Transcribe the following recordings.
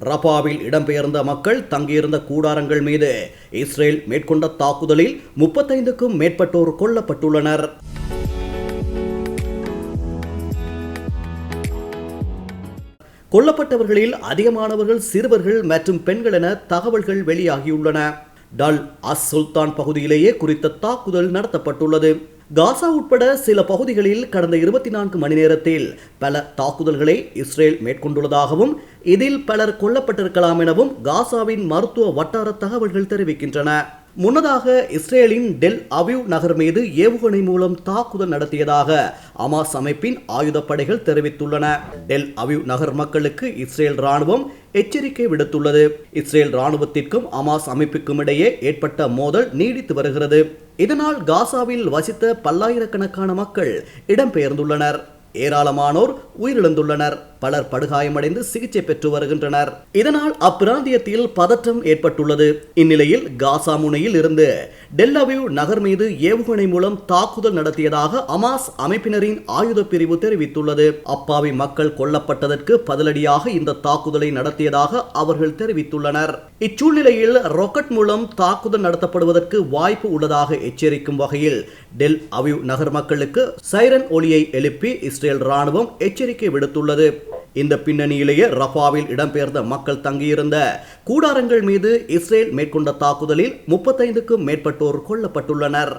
ரபாவில் இடம்பெயர்ந்த மக்கள் தங்கியிருந்த கூடாரங்கள் மீது இஸ்ரேல் மேற்கொண்ட தாக்குதலில் முப்பத்தைந்துக்கும் மேற்பட்டோர் கொல்லப்பட்டுள்ளனர். கொல்லப்பட்டவர்களில் அதிகமானவர்கள் சிறுவர்கள் மற்றும் பெண்கள் என தகவல்கள் வெளியாகியுள்ளன. டல் அஸ் சுல்தான் பகுதியிலேயே குறித்த தாக்குதல் நடத்தப்பட்டுள்ளது. காசா உட்பட சில பகுதிகளில் கடந்த இருபத்தி நான்கு மணி நேரத்தில் பல தாக்குதல்களை இஸ்ரேல் மேற்கொண்டுள்ளதாகவும் இதில் பலர் கொல்லப்பட்டிருக்கலாம் எனவும் காசாவின் மருத்துவ வட்டார தகவல்கள் தெரிவிக்கின்றன. முன்னதாக இஸ்ரேலின் டெல் அவிவ் நகர் மீது ஏவுகணை மூலம் தாக்குதல் நடத்தியதாக அமாஸ் அமைப்பின் ஆயுதப்படைகள் தெரிவித்துள்ளன. டெல் அவிவ் நகர் மக்களுக்கு இஸ்ரேல் ராணுவம் எச்சரிக்கை விடுத்துள்ளது. இஸ்ரேல் ராணுவத்திற்கும் அமாஸ் அமைப்புக்கும் இடையே ஏற்பட்ட மோதல் நீடித்து வருகிறது. இதனால் காசாவில் வசித்த பல்லாயிரக்கணக்கான மக்கள் இடம்பெயர்ந்துள்ளனர். ஏராளமானோர் உயிரிழந்துள்ளனர். பலர் படுகாயமடைந்து சிகிச்சை பெற்று வருகின்றனர். இதனால் அப்பிராந்தியத்தில் பதற்றம் ஏற்பட்டுள்ளது. இந்நிலையில் காசா முனையில் இருந்து டெல்லவியூ நகர் மீது ஏவுகணை மூலம் தாக்குதல் நடத்தியதாக அமாஸ் அமைப்பினரின் ஆயுத பிரிவு தெரிவித்துள்ளது. அப்பாவி மக்கள் கொல்லப்பட்டதற்கு பதிலடியாக இந்த தாக்குதலை நடத்தியதாக அவர்கள் தெரிவித்துள்ளனர். இச்சூழ்நிலையில் ராக்கெட் மூலம் தாக்குதல் நடத்தப்படுவதற்கு வாய்ப்பு உள்ளதாக எச்சரிக்கும் வகையில் டெல் அவிவ் நகர் மக்களுக்கு சைரன் ஒலியை எழுப்பி இஸ்ரேல் ராணுவம் எச்சரிக்கை எச்சரிக்கை விடுத்துள்ளது. இந்த பின்னணியிலேயே ரஃபாவில் இடம்பெயர்ந்த மக்கள் தங்கியிருந்த கூடாரங்கள் மீது இஸ்ரேல் மேற்கொண்ட தாக்குதலில் முப்பத்தைந்துக்கும் மேற்பட்டோர் கொல்லப்பட்டுள்ளனர்.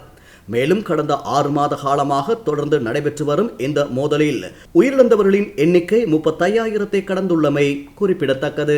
மேலும் கடந்த ஆறு மாத காலமாக தொடர்ந்து நடைபெற்று வரும் இந்த மோதலில் உயிரிழந்தவர்களின் எண்ணிக்கை முப்பத்தையாயிரத்தை கடந்துள்ளமை குறிப்பிடத்தக்கது.